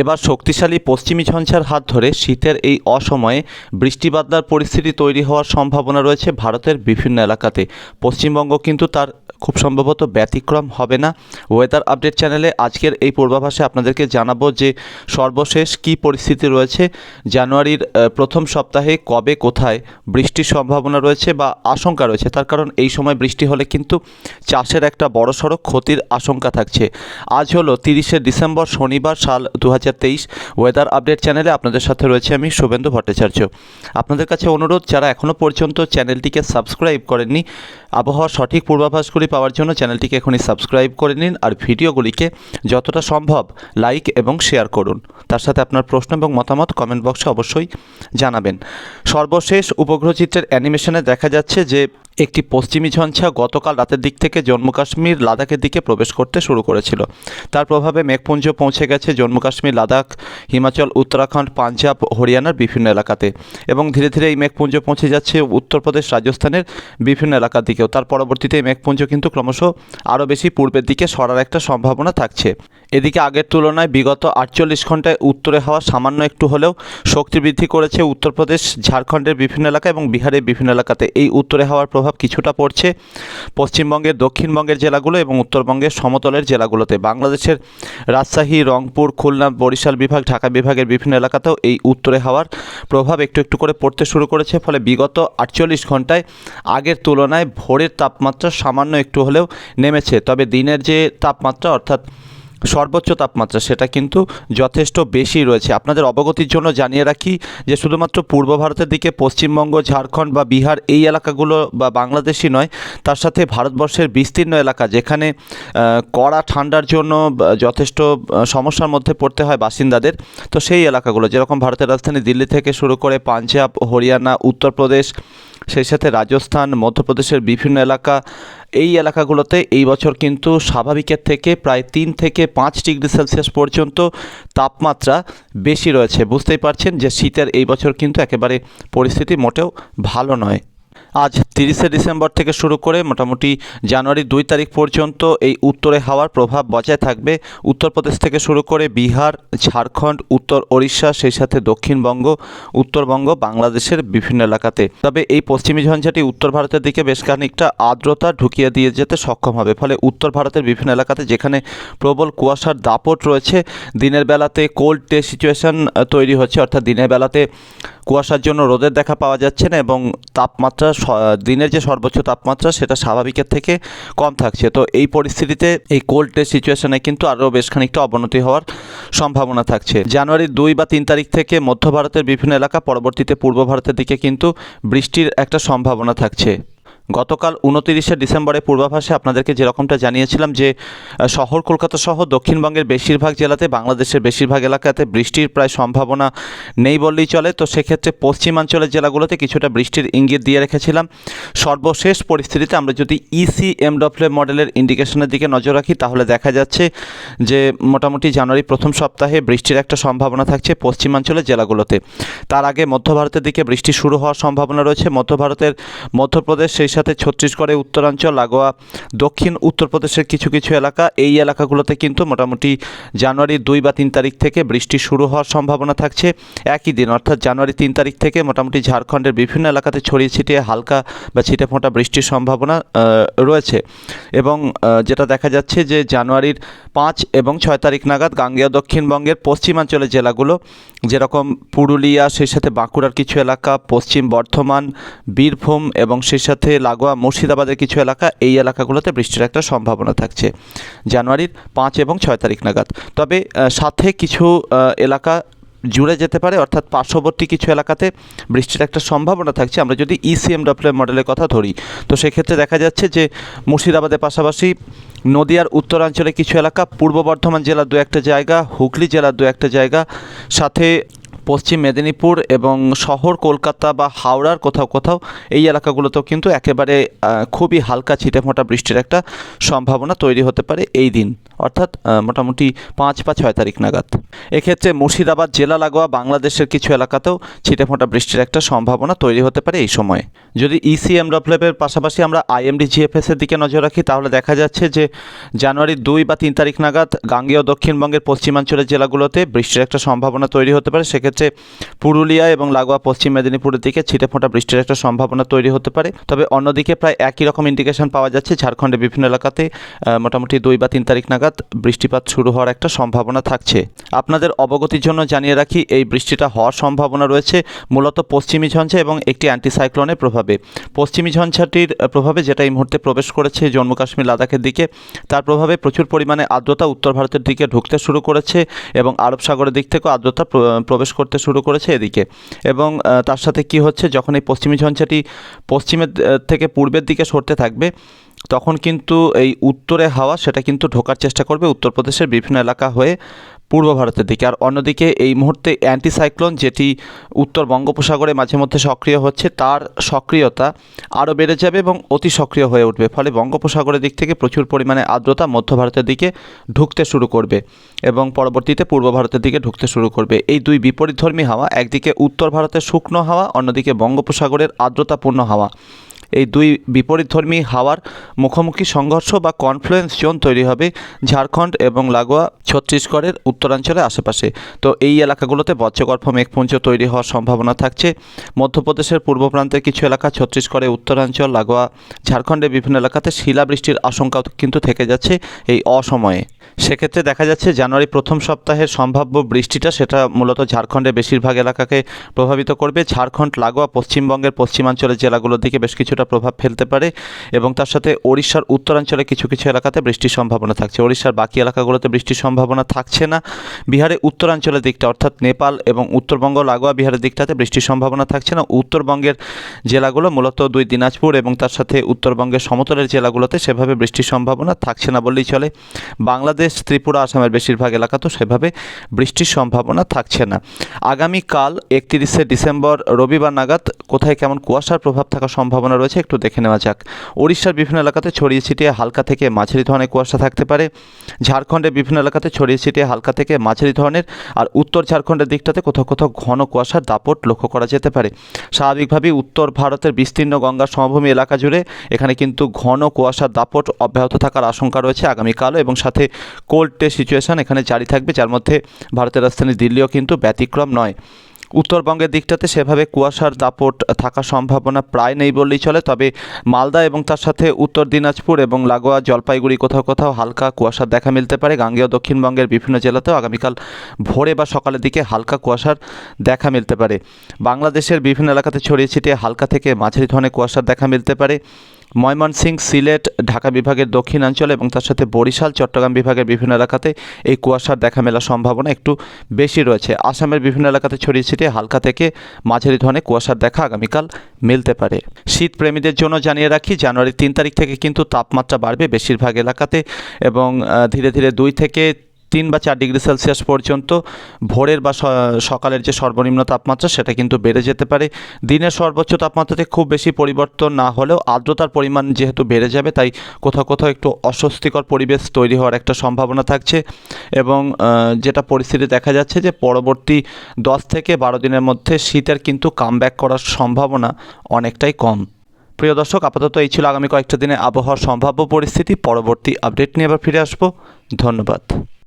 এবার শক্তিশালী পশ্চিমী ঝঞ্ঝার হাত ধরে শীতের এই অসময়ে বৃষ্টি বাদলার পরিস্থিতি তৈরি হওয়ার সম্ভাবনা রয়েছে ভারতের বিভিন্ন এলাকাতে। পশ্চিমবঙ্গ কিন্তু তার খুব সম্ভবত ব্যতিক্রম হবে না। ওয়েদার আপডেট চ্যানেলে আজকের এই পূর্বাভাসে আপনাদেরকে জানাব যে সর্বশেষ কী পরিস্থিতি রয়েছে, জানুয়ারির প্রথম সপ্তাহে কবে কোথায় বৃষ্টির সম্ভাবনা রয়েছে বা আশঙ্কা রয়েছে। তার কারণ এই সময় বৃষ্টি হলে কিন্তু চাষের একটা বড়সড় ক্ষতির আশঙ্কা থাকছে। আজ হলো তিরিশে ডিসেম্বর শনিবার সাল দু হাজার ওয়েদার আপডেট চ্যানেলে আপনাদের সাথে রয়েছে আমি শুভেন্দু ভট্টাচার্য। আপনাদের কাছে অনুরোধ, যারা এখনও পর্যন্ত চ্যানেলটিকে সাবস্ক্রাইব করেননি, আবহাওয়ার সঠিক পূর্বাভাসগুলি পাওয়ার জন্য চ্যানেলটিকে এখনই সাবস্ক্রাইব করে নিন আর ভিডিওগুলিকে যতটা সম্ভব লাইক এবং শেয়ার করুন। তার সাথে আপনার প্রশ্ন এবং মতামত কমেন্ট বক্সে অবশ্যই জানাবেন। সর্বশেষ উপগ্রহ চিত্রের অ্যানিমেশনে দেখা যাচ্ছে যে একটি পশ্চিমী ঝঞ্ঝা গতকাল রাতের দিক থেকে জম্মু কাশ্মীর লাদাখের দিকে প্রবেশ করতে শুরু করেছিল। তার প্রভাবে মেঘপুঞ্জ পৌঁছে গেছে জম্মু কাশ্মীর, লাদাখ, হিমাচল, উত্তরাখণ্ড, পাঞ্জাব, হরিয়ানার বিভিন্ন এলাকাতে এবং ধীরে ধীরে এই মেঘপুঞ্জ পৌঁছে যাচ্ছে উত্তরপ্রদেশ রাজস্থানের বিভিন্ন এলাকার দিকেও। তার পরবর্তীতে এই মেঘপুঞ্জ কিন্তু ক্রমশ আরও বেশি পূর্বের দিকে সরার একটা সম্ভাবনা থাকছে। এদিকে আগের তুলনায় বিগত আটচল্লিশ ঘন্টায় উত্তরে হওয়া সামান্য একটু হলেও শক্তি বৃদ্ধি করেছে উত্তরপ্রদেশ, ঝাড়খণ্ডের বিভিন্ন এলাকা এবং বিহারের বিভিন্ন এলাকাতে। এই উত্তরে হওয়ার প্রভাব কিছুটা পড়ছে পশ্চিমবঙ্গের, দক্ষিণবঙ্গের জেলাগুলো এবং উত্তরবঙ্গের সমতলের জেলাগুলোতে। বাংলাদেশের রাজশাহী, রংপুর, খুলনা, বরিশাল বিভাগ, ঢাকা বিভাগের বিভিন্ন এলাকাতেও এই উত্তরে হওয়ার প্রভাব একটু একটু করে পড়তে শুরু করেছে, ফলে বিগত আটচল্লিশ ঘন্টায় আগের তুলনায় ভোরের তাপমাত্রা সামান্য একটু হলেও নেমেছে। তবে দিনের যে তাপমাত্রা, অর্থাৎ সর্বোচ্চ তাপমাত্রা, সেটা কিন্তু যথেষ্ট বেশি রয়েছে। আপনাদের অবগতির জন্য জানিয়ে রাখি যে শুধুমাত্র পূর্ব ভারতের দিকে পশ্চিমবঙ্গ, ঝাড়খণ্ড বা বিহার এই এলাকাগুলো বা বাংলাদেশই নয়, তার সাথে ভারতবর্ষের বিস্তীর্ণ এলাকা যেখানে কড়া ঠান্ডার জন্য যথেষ্ট সমস্যার মধ্যে পড়তে হয় বাসিন্দাদের, তো সেই এলাকাগুলো, যেরকম ভারতের রাজধানী দিল্লি থেকে শুরু করে পাঞ্জাব, হরিয়ানা, উত্তরপ্রদেশ, সেই সাথে রাজস্থান, মধ্যপ্রদেশের বিভিন্ন এলাকা এই এলাকাগুলোতে এই বছর কিন্তু স্বাভাবিকের থেকে প্রায় তিন থেকে পাঁচ ডিগ্রি সেলসিয়াস পর্যন্ত তাপমাত্রা বেশি রয়েছে। বুঝতেই পারছেন যে শীতের এই বছর কিন্তু একেবারে পরিস্থিতি মোটেও ভালো নয়। আজ তিরিশে ডিসেম্বর থেকে শুরু করে মোটামুটি জানুয়ারির দুই তারিখ পর্যন্ত এই উত্তরে হাওয়ার প্রভাব বজায় থাকবে। উত্তরপ্রদেশ থেকে শুরু করে বিহার, ঝাড়খণ্ড, উত্তর ওড়িশা, সেই সাথে দক্ষিণবঙ্গ, উত্তরবঙ্গ, বাংলাদেশের বিভিন্ন এলাকাতে। তবে এই পশ্চিমী ঝঞ্ঝাটি উত্তর ভারতের দিকে বেশ খানিকটা আর্দ্রতা ঢুকিয়ে দিয়ে যেতে সক্ষম হবে। ফলে উত্তর ভারতের বিভিন্ন এলাকাতে যেখানে প্রবল কুয়াশার দাপট রয়েছে, দিনের বেলাতে কোল্ড ডে সিচুয়েশন তৈরি হচ্ছে। অর্থাৎ দিনের বেলাতে কুয়াশার জন্য রোদের দেখা পাওয়া যাচ্ছে না এবং তাপমাত্রা দিনের যে সর্বোচ্চ তাপমাত্রা, সেটা স্বাভাবিকের থেকে কম থাকছে। তো এই পরিস্থিতিতে এই কোল্ড ডে সিচুয়েশনে কিন্তু আরও বেশ খানিকটা অবনতি হওয়ার সম্ভাবনা থাকছে। জানুয়ারির দুই বা তিন তারিখ থেকে মধ্য ভারতের বিভিন্ন এলাকা, পরবর্তীতে পূর্ব ভারতের দিকে কিন্তু বৃষ্টির একটা সম্ভাবনা থাকছে। গতকাল উনতিরিশে ডিসেম্বরে পূর্বাভাসে আপনাদেরকে যেরকমটা জানিয়েছিলাম যে শহর কলকাতা সহ দক্ষিণবঙ্গের বেশিরভাগ জেলাতে, বাংলাদেশের বেশিরভাগ এলাকাতে বৃষ্টির প্রায় সম্ভাবনা নেই বললেই চলে। তো সেক্ষেত্রে পশ্চিমাঞ্চলের জেলাগুলোতে কিছুটা বৃষ্টির ইঙ্গিত দিয়ে রেখেছিলাম। সর্বশেষ পরিস্থিতিতে আমরা যদি E ইসি এমডব্লিউ মডেলের ইন্ডিকেশনের দিকে নজর রাখি, তাহলে দেখা যাচ্ছে যে, মোটামুটি জানুয়ারি প্রথম সপ্তাহে বৃষ্টির একটা সম্ভাবনা থাকছে পশ্চিমাঞ্চলের জেলাগুলোতে। তার আগে মধ্য ভারতের দিকে বৃষ্টি শুরু হওয়ার সম্ভাবনা রয়েছে। মধ্য ভারতের মধ্যপ্রদেশ সেই সাথে ছত্তিশগড়ের উত্তরাঞ্চল, লাগোয়া, দক্ষিণ উত্তরপ্রদেশের কিছু কিছু এলাকা। এই এলাকাগুলোতে কিন্তু মোটামুটি জানুয়ারির দুই বা তিন তারিখ থেকে বৃষ্টি শুরু হওয়ার সম্ভাবনা থাকছে। একই দিন, অর্থাৎ জানুয়ারি তিন তারিখ থেকে মোটামুটি ঝাড়খণ্ডের বিভিন্ন এলাকাতে ছড়িয়ে ছিটিয়ে হালকা বা ছিটে ফোঁটা বৃষ্টির সম্ভাবনা রয়েছে। এবং যেটা দেখা যাচ্ছে যে জানুয়ারির পাঁচ এবং ছয় তারিখ নাগাদ গাঙ্গেয় দক্ষিণবঙ্গের পশ্চিমাঞ্চলের জেলাগুলো, যেরকম পুরুলিয়া, সেই সাথে বাঁকুড়ার কিছু এলাকা, পশ্চিম বর্ধমান, বীরভূম এবং সেই সাথে লাগোয়া মুর্শিদাবাদের কিছু এলাকা, এই এলাকাগুলোতে বৃষ্টির একটা সম্ভাবনা থাকছে। জানুয়ারির পাঁচ এবং ছয় তারিখ নাগাদ। তবে সাথে কিছু এলাকা জুড়ে যেতে পারে, অর্থাৎ পার্শ্ববর্তী কিছু এলাকাতে বৃষ্টির একটা সম্ভাবনা থাকছে। আমরা যদি E ইসিএমডব্লিউ মডেলের কথা ধরি, তো সেক্ষেত্রে দেখা যাচ্ছে যে মুর্শিদাবাদের পাশাপাশি নদিয়ার উত্তরাঞ্চলে কিছু এলাকা, পূর্ব বর্ধমান জেলার দু একটা জায়গা, হুগলি জেলার দু একটা জায়গা, সাথে পশ্চিম মেদিনীপুর এবং শহর কলকাতা বা হাওড়ার কোথাও কোথাও এই এলাকাগুলোতেও কিন্তু একেবারে খুবই হালকা ছিটেফোঁটা বৃষ্টির একটা সম্ভাবনা তৈরি হতে পারে এই দিন। অর্থাৎ মোটামুটি পাঁচ বা ছয় তারিখ নাগাদ। এক্ষেত্রে মুর্শিদাবাদ জেলা লাগোয়া বাংলাদেশের কিছু এলাকাতেও ছিটেফোঁটা বৃষ্টির একটা সম্ভাবনা তৈরি হতে পারে এই সময়। যদি E ইসিএম ডেভেলপের পাশাপাশি আমরা আইএমডি জিএফএস এর দিকে নজর রাখি, তাহলে দেখা যাচ্ছে যে জানুয়ারির দুই বা তিন তারিখ নাগাদ গাঙ্গেয় দক্ষিণবঙ্গের পশ্চিমাঞ্চলের জেলাগুলোতে বৃষ্টির একটা সম্ভাবনা তৈরি হতে পারে। সেক্ষেত্রে পুরুলিয়া এবং লাগোয়া পশ্চিম মেদিনীপুরের দিকে ছিটেফোঁটা বৃষ্টির একটা সম্ভাবনা তৈরি হতে পারে। তবে অন্যদিকে প্রায় একই রকম ইন্ডিকেশন পাওয়া যাচ্ছে। ঝাড়খণ্ডের বিভিন্ন এলাকাতে মোটামুটি দুই বা তিন তারিখ নাগাদ বৃষ্টিপাত শুরু হওয়ার একটা সম্ভাবনা থাকছে। আপনাদের অবগতির জন্য জানিয়ে রাখি, এই বৃষ্টিটা হওয়ার সম্ভাবনা রয়েছে মূলত পশ্চিমী ঝঞ্ঝা এবং একটি অ্যান্টিসাইক্লোনের প্রভাবে। পশ্চিমী ঝঞ্ঝাটির প্রভাবে যেটা এই মুহূর্তে প্রবেশ করেছে জম্মু কাশ্মীর লাদাখের দিকে, তার প্রভাবে প্রচুর পরিমাণে আর্দ্রতা উত্তর ভারতের দিকে ঢুকতে শুরু করেছে এবং আরব সাগরের দিক থেকেও আর্দ্রতা প্র- প্রবেশ করতে শুরু করেছে এদিকে। এবং তার সাথে কি হচ্ছে, যখন এই পশ্চিমী ঝঞ্ঝাটি পশ্চিমের থেকে পূর্বের দিকে সরতে থাকবে, তখন কিন্তু এই উত্তরে হাওয়া সেটা কিন্তু ঢোকার চেষ্টা করবে, উত্তরপ্রদেশের বিভিন্ন এলাকা হয়ে পূর্ব ভারতের দিকে। আর অন্যদিকে এই মুহূর্তে অ্যান্টিসাইক্লোন যেটি উত্তর বঙ্গোপসাগরে মাঝে মধ্যে সক্রিয় হচ্ছে, তার সক্রিয়তা আরও বেড়ে যাবে এবং অতি সক্রিয় হয়ে উঠবে। ফলে বঙ্গোপসাগরের দিক থেকে প্রচুর পরিমাণে আর্দ্রতা মধ্য ভারতের দিকে ঢুকতে শুরু করবে এবং পরবর্তীতে পূর্ব ভারতের দিকে ঢুকতে শুরু করবে। এই দুই বিপরীতধর্মী হাওয়া, একদিকে উত্তর ভারতের শুকনো হাওয়া, অন্যদিকে বঙ্গোপসাগরের আর্দ্রতাপূর্ণ হাওয়া। এই দুই বিপরীতধর্মী হাওয়ার মুখোমুখি সংঘর্ষ বা কনফ্লুয়েন্স জোন তৈরি হবে ঝাড়খণ্ড এবং লাগোয়া ছত্তিশগড়ের উত্তরাঞ্চলের আশেপাশে। তো এই এলাকাগুলোতে বজ্রগর্ভ মেঘপুঞ্জ তৈরি হওয়ার সম্ভাবনা থাকছে। মধ্যপ্রদেশের পূর্ব প্রান্তের কিছু এলাকা ছত্তিশগড়ের উত্তরাঞ্চল, লাগোয়া ঝাড়খণ্ডের বিভিন্ন এলাকাতে শিলাবৃষ্টির আশঙ্কাও কিন্তু থেকে যাচ্ছে এই অসময়ে। সেক্ষেত্রে দেখা যাচ্ছে জানুয়ারি প্রথম সপ্তাহের সম্ভাব্য বৃষ্টিটা সেটা মূলত ঝাড়খণ্ডের বেশিরভাগ এলাকাকে প্রভাবিত করবে। ঝাড়খণ্ড, লাগোয়া, পশ্চিমবঙ্গের পশ্চিমাঞ্চলের জেলাগুলোর দিকে বেশ কিছুটা প্রভাব ফেলতে পারে এবং তার সাথে ওড়িশার উত্তরাঞ্চলে কিছু কিছু এলাকাতে বৃষ্টির সম্ভাবনা থাকছে। ওড়িশার বাকি এলাকাগুলোতে বৃষ্টির সম্ভাবনা থাকছে না। বিহারে উত্তরাঞ্চলের দিকটা অর্থাৎ নেপাল এবং উত্তরবঙ্গ, লাগোয়া বিহারের দিকটাতে বৃষ্টির সম্ভাবনা থাকছে না। উত্তরবঙ্গের জেলাগুলো মূলত দুই দিনাজপুর এবং তার সাথে উত্তরবঙ্গের সমতলের জেলাগুলোতে সেভাবে বৃষ্টির সম্ভাবনা থাকছে না বললেই চলে। বাংলাদেশ, ত্রিপুরা, আসামের বেশিরভাগ এলাকাতেও সেভাবে বৃষ্টির সম্ভাবনা থাকছে না। আগামীকাল একত্রিশে ডিসেম্বর রবিবার নাগাদ কোথায় কেমন কুয়াশার প্রভাব থাকার সম্ভাবনা রয়েছে একটু দেখে নেওয়া যাক। ওড়িশার বিভিন্ন এলাকাতে ছড়িয়ে ছিটিয়ে হালকা থেকে মাঝারি ধরনের কুয়াশা থাকতে পারে। ঝাড়খণ্ডের বিভিন্ন এলাকাতে ছড়িয়ে ছিটিয়ে হালকা থেকে মাঝারি ধরনের আর উত্তর ঝাড়খণ্ডের দিকটাতে কোথাও কোথাও ঘন কুয়াশার দাপট লক্ষ্য করা যেতে পারে। স্বাভাবিকভাবেই উত্তর ভারতের বিস্তীর্ণ গঙ্গার সমভূমি এলাকা জুড়ে এখানে কিন্তু ঘন কুয়াশার দাপট অব্যাহত থাকার আশঙ্কা রয়েছে আগামীকালও এবং সাথে কোল্ড ডে সিচুয়েশন এখানে জারি থাকবে, যার মধ্যে ভারতের রাজধানী দিল্লিও কিন্তু ব্যতিক্রম নয়। উত্তরবঙ্গের দিকটাতে সেভাবে কুয়াশার দাপট থাকার সম্ভাবনা প্রায় নেই বললেই চলে। তবে মালদা এবং তার সাথে উত্তর দিনাজপুর এবং লাগোয়া জলপাইগুড়ি কোথাও কোথাও হালকা কুয়াশার দেখা মিলতে পারে। গাঙ্গেয় দক্ষিণবঙ্গের বিভিন্ন জেলাতেও আগামীকাল ভোরে বা সকালের দিকে হালকা কুয়াশার দেখা মিলতে পারে। বাংলাদেশের বিভিন্ন এলাকাতে ছড়িয়ে ছিটিয়ে হালকা থেকে মাঝারি ধরনের কুয়াশার দেখা মিলতে পারে। ময়মনসিংহ সিলেট, ঢাকা বিভাগের দক্ষিণাঞ্চল এবং তার সাথে বরিশাল, চট্টগ্রাম বিভাগের বিভিন্ন এলাকাতে এই কুয়াশার দেখা মেলার সম্ভাবনা একটু বেশি রয়েছে। আসামের বিভিন্ন এলাকাতে ছড়িয়ে ছিটিয়ে হালকা থেকে মাঝারি ধরনের কুয়াশার দেখা আগামীকাল মিলতে পারে। শীত প্রেমীদের জন্য জানিয়ে রাখি জানুয়ারি তিন তারিখ থেকে কিন্তু তাপমাত্রা বাড়বে বেশিরভাগ এলাকাতে এবং ধীরে ধীরে দুই থেকে তিন বা চার ডিগ্রি সেলসিয়াস পর্যন্ত ভোরের বা সকালের যে সর্বনিম্ন তাপমাত্রা সেটা কিন্তু বেড়ে যেতে পারে। দিনের সর্বোচ্চ তাপমাত্রাতে খুব বেশি পরিবর্তন না হলেও আর্দ্রতার পরিমাণ যেহেতু বেড়ে যাবে, তাই কোথাও কোথাও একটু অস্বস্তিকর পরিবেশ তৈরি হওয়ার একটা সম্ভাবনা থাকছে এবং যেটা পরিস্থিতি দেখা যাচ্ছে যে পরবর্তী দশ থেকে বারো দিনের মধ্যে শীতের কিন্তু কামব্যাক করার সম্ভাবনা অনেকটাই কম। প্রিয় দর্শক, আপাতত এই ছিল আগামী কয়েকটা দিনে আবহাওয়ার সম্ভাব্য পরিস্থিতি। পরবর্তী আপডেট নিয়ে আবার ফিরে আসব। ধন্যবাদ।